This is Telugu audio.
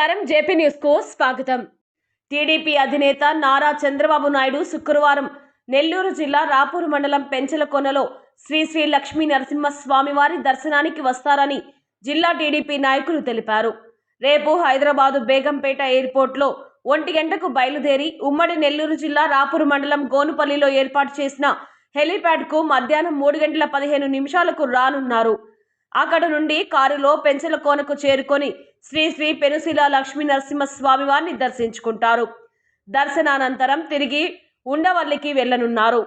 నమస్కారం. జేపీ న్యూస్కు స్వాగతం. టీడీపీ అధినేత నారా చంద్రబాబు నాయుడు శుక్రవారం నెల్లూరు జిల్లా రాపూరు మండలం పెంచలకొనలో శ్రీ శ్రీ లక్ష్మీ నరసింహస్వామివారి దర్శనానికి వస్తారని జిల్లా టీడీపీ నాయకులు తెలిపారు. రేపు హైదరాబాదు బేగంపేట ఎయిర్పోర్ట్లో ఒంటి గంటకు బయలుదేరి ఉమ్మడి నెల్లూరు జిల్లా రాపూరు మండలం గోనుపల్లిలో ఏర్పాటు చేసిన హెలీప్యాడ్కు మధ్యాహ్నం మూడు గంటల పదిహేను నిమిషాలకు రానున్నారు. అక్కడ నుండి కారులో పెంచల కోనకు చేరుకొని శ్రీ శ్రీ పెనుశిల లక్ష్మీ నరసింహస్వామి వారిని దర్శించుకుంటారు. దర్శనానంతరం తిరిగి ఉండవల్లికి వెళ్ళనున్నారు